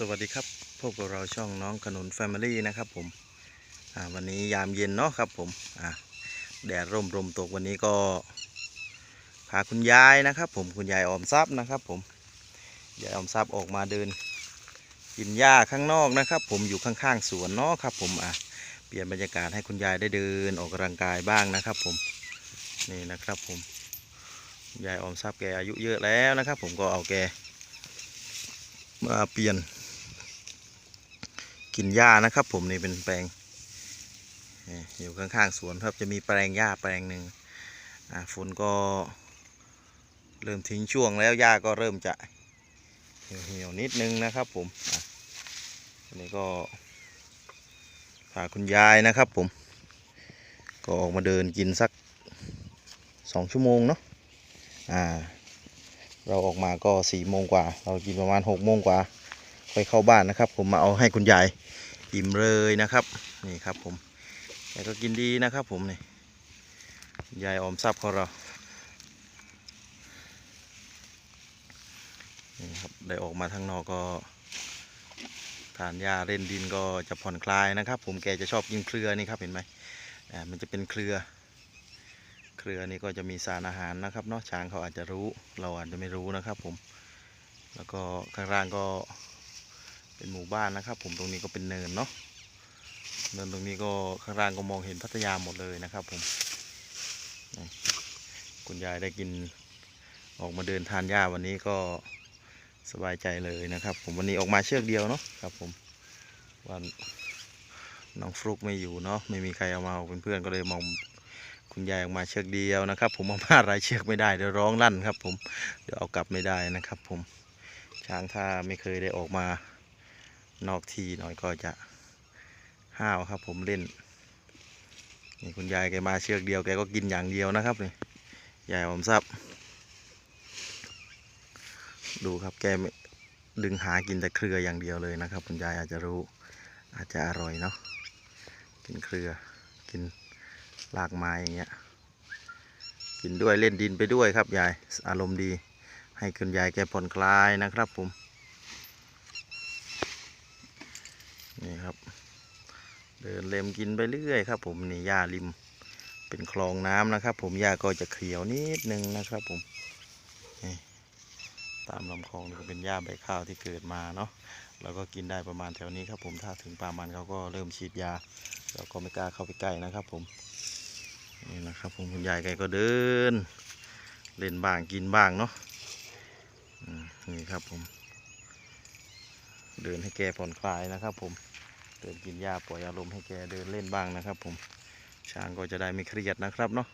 สวัสดีครับพบกับเราช่องน้องขนุน Family นะครับผมวันนี้ยามเย็นเนาะครับผมแดดร่มลมตกวันนี้ก็พาคุณยายนะครับ ผมคุณยายออมทรัพย์นะครับ ผมยายออมทรัพย์ออกมาเดิน กินหญ้าข้างนอกนะครับ ผมอยู่ข้างๆสวนเนาะครับ ผมอะเปลี่ยนบรรยากาศให้คุณยายได้เดินออกกำลังกายบ้างนะครับ ผมนี่นะครับผมยายออมทรัพย์แกอายุเยอะแล้วนะครับ ผมก็เอาแกมาเปลี่ยน กินหญ้านะครับ ผมนี่เป็นแปลงอยู่ข้างๆสวนครับจะมีแปลงหญ้าแปลงหนึ่งฝนก็เริ่มทิ้งช่วงแล้วหญ้าก็เริ่มจะเหี่ยวๆนิดนึงนะครับผมอันนี้ก็พาคุณยายนะครับผม ก็ออกมาเดินกินสักสองชั่วโมงเนาะอ่าเราออกมาก็สี่โมงกว่า เรากินประมาณหกโมงกว่า ไปเข้าบ้านนะครับ ผมมาเอาให้คุณยายอิ่มเลยนะครับ นี่ครับผมแกก็กินดีนะครับ ผมนี่ยายออมทรัพย์ของเรานี่ครับได้ออกมาทางนอกก็ทานหญ้าเล่นดินก็จะผ่อนคลายนะครับ ผมแกจะชอบกินเครือนี่ครับเห็นไหมอ่ามันจะเป็นเครือ เครือนี้ก็จะมีสารอาหารนะครับเนาะช้างเขาอาจจะรู้เราอาจจะไม่รู้นะครับ ผม แล้วก็ข้างล่างก็ เป็นหมู่บ้านนะครับ ผมตรงนี้ก็เป็นเนินเนาะเนินตรงนี้ก็ข้างล่างก็มองเห็นพัทยาหมดเลยนะครับ ผมคุณยายได้กินออกมาเดินทานหญ้าวันนี้ก็สบายใจเลยนะครับ ผมวันนี้ออกมาเชือกเดียวเนาะครับ ผมวันน้องฟลุกไม่อยู่เนาะไม่มีใครเอามาเป็นเพื่อนก็เลยมองคุณยายออกมาเชือกเดียวนะครับ ผมเอามาหลายเชือกไม่ได้เดี๋ยวร้องลั่นครับ ผมเดี๋ยวเอากลับไม่ได้นะครับ ผมช้างถ้าไม่เคยได้ออกมา นอกทีหน่อยก็จะห้าวครับ ผมเล่นนี่คุณยายแกมาเชือกเดียวแกก็กินอย่างเดียวนะครับนี่ยายออมทรัพย์ดูครับแกไม่ดึงหากินแต่เครืออย่างเดียวเลยนะครับ คุณยายอาจจะรู้อาจจะอร่อยเนาะกินเครือกินลากไม้อย่างเงี้ยกินด้วยเล่นดินไปด้วยครับยายอารมณ์ดี ให้คุณยายแกผ่อนคลายนะครับผม ครับ เดินเล็มกินไปเรื่อยครับ ผมนี่หญ้าริมเป็นคลองน้ำนะครับ ผมหญ้าก็จะเขียวนิดนึงนะครับ ผมตามลำคลองนี่ก็เป็นหญ้าใบข้าวที่เกิดมาเนาะเราก็กินได้ประมาณแถวนี้ครับ ผมถ้าถึงป่ามันเขาก็เริ่มฉีดยาเราก็ไม่กล้าเข้าไปใกล้นะครับ ผมนี่นะครับ ผมคุณยายแกก็เดิน เล่นบ้างกินบ้างเนาะนี่ครับผม เดินให้แกผ่อนคลายนะครับผม เดินกินหญ้าปล่อยอารมณ์ให้แกเดินเล่นบ้างนะครับ ผมช้างก็จะได้ไม่เครียดนะครับเนาะ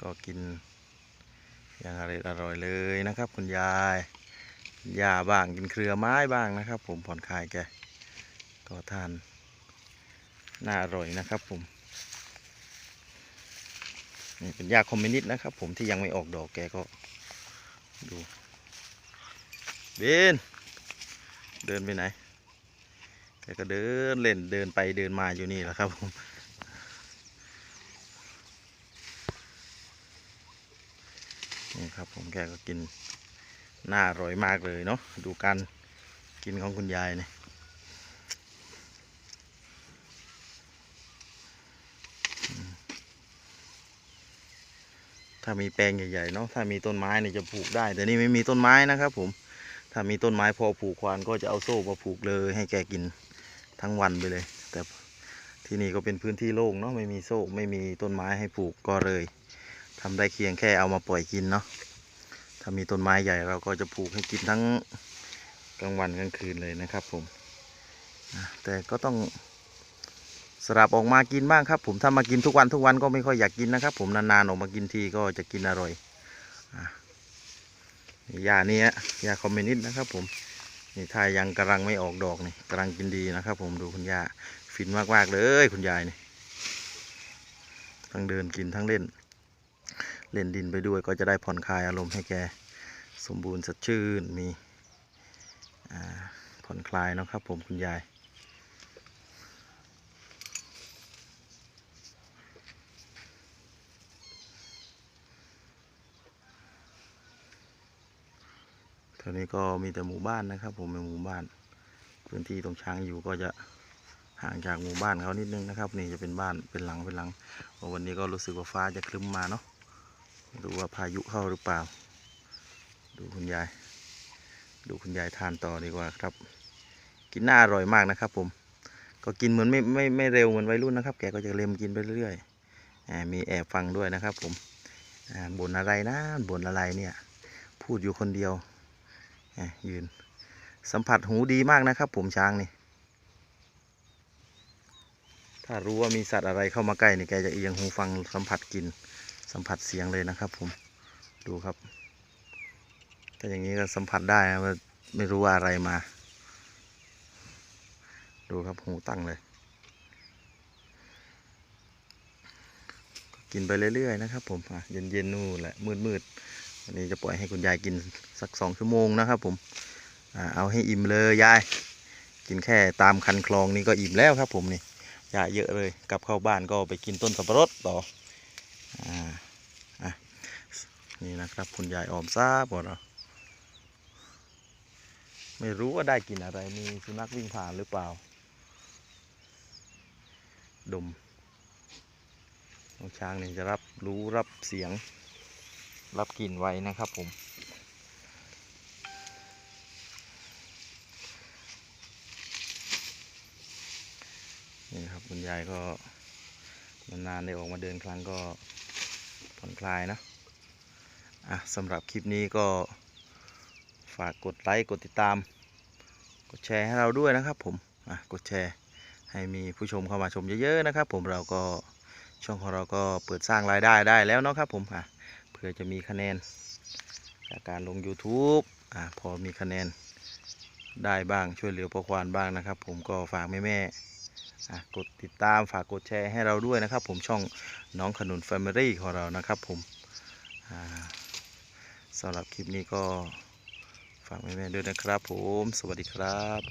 ก็กินอย่างอร่อยอร่อยๆเลยนะครับ คุณยายหญ้าบ้างกินเครือไม้บ้างนะครับ ผมผ่อนคลายแกก็ทานน่าอร่อยนะครับผม นี่เป็นหญ้าคอมมิวนิสต์นะครับ ผมที่ยังไม่ออกดอกแกก็ดูเบนเดินไปไหนแกก็เดินเล่นเดินไปเดินมาอยู่นี่แหละครับผมนี่ครับผมแกก็กินน่าอร่อยมากเลยเนาะดูการกินของคุณยายเนี่ย ถ้ามีแปลงใหญ่ๆเนาะถ้ามีต้นไม้เนี่ยจะปลูกได้ แต่นี่ไม่มีต้นไม้นะครับ ผม ถ้ามีต้นไม้พอผูกควานก็จะเอาโซ่มาผูกเลย ให้แกกินทั้งวันไปเลย แต่ที่นี่ก็เป็นพื้นที่โล่งเนาะไม่มีโซ่ไม่มีต้นไม้ให้ผูกก็เลยทำได้เคียงแค่เอามาปล่อยกินเนาะถ้ามีต้นไม้ใหญ่เราก็จะปลูกให้กินทั้งกลางวันกลางคืนเลยนะครับ ผมแต่ก็ต้อง สลับออกมากินบ้างครับ ผมถ้ามากินทุกวันทุกวันก็ไม่ค่อยอยากกินนะครับ ผมนานๆออกมากินทีก็จะกินอร่อยอะยานี้ยาคอมมิวนิสต์นะครับ ผมนี่ถ้ายังกำลังไม่ออกดอกนี่กำลังกินดีนะครับ ผมดูคุณยาฟินมากๆเลยคุณยายนี่ทั้งเดินกินทั้งเล่น เล่นดินไปด้วยก็จะได้ผ่อนคลายอารมณ์ให้แกสมบูรณ์สดชื่นมีผ่อนคลายนะครับ ผมคุณยาย วนี้ก็มีแต่หมู่บ้านนะครับ ผมเป็นหมู่บ้าน พื้นที่ตรงช้างอยู่ก็จะห่างจากหมู่บ้านเขานิดนึงนะครับ นี่จะเป็นบ้านเป็นหลังเป็นหลังวันนี้ก็รู้สึกว่าฟ้าจะครึ้มมาเนาะไม่รู้ว่าพายุเข้าหรือเปล่า ดูคุณยาย ดูคุณยายทานต่อดีกว่าครับ กินน่าอร่อยมากนะครับ ผม ก็กินเหมือนไม่ไม่ไม่เร็วเหมือนวัยรุ่นนะครับ แกก็จะเล็มกินไปเรื่อยๆอ่ามีแอบฟังด้วยนะครับ ผมบ่นอะไรนะบ่นอะไรเนี่ย พูดอยู่คนเดียว ยืน สัมผัสหูดีมากนะครับ ผมช้างนี่ ถ้ารู้ว่ามีสัตว์อะไรเข้ามาใกล้นี่แกจะเอียงหูฟังสัมผัสกลิ่นสัมผัสเสียงเลยนะครับ ผมดูครับถ้าอย่างนี้ก็สัมผัสได้นะว่าไม่รู้ว่าอะไรมา ดูครับหูตั้งเลย กินไปเรื่อยๆนะครับ ผมเย็นๆนู่นแหละมืดๆ วันนี้จะปล่อยให้คุณยายกินสักสองชั่วโมงนะครับผมอเอาให้อิ่มเลยยาย กินแค่ตามคันคลองนี่ก็อิ่มแล้วครับผมนี่ยาเยอะเลยกลับเข้าบ้านก็ไปกินต้นสับปะรดต่ออ่าอะนี่นะครับคุณยายออมทราบหมดเราไม่รู้ว่าได้กินอะไรมีสุนัขวิ่งผ่านหรือเปล่า ดมน้องช้างนี่จะรับรู้รับเสียง รับกลิ่นไว้นะครับผม นี่ครับคุณยายก็นานๆได้ออกมาเดินครั้งก็ผ่อนคลายนะอะสำหรับคลิปนี้ก็ฝากกดไลค์กดติดตาม กดแชร์ให้เราด้วยนะครับผมอะกดแชร์ให้มีผู้ชมเข้ามาชมเยอะๆนะครับ ผมเราก็ช่องของเราก็เปิดสร้างรายได้ได้แล้วเนาะครับผมอะ เพื่อจะมีคะแนน จากการลง YouTube อะพอมีคะแนนได้บ้างช่วยเหลือพ่อควานบ้างนะครับ ผมก็ฝากแม่ๆอะกดติดตามฝากกดแชร์ให้เราด้วยนะครับ ผมช่องน้องขนุน Family ของเรานะครับ ผมอ่าสำหรับคลิปนี้ก็ฝากแม่ๆด้วยนะครับ ผมสวัสดีครับ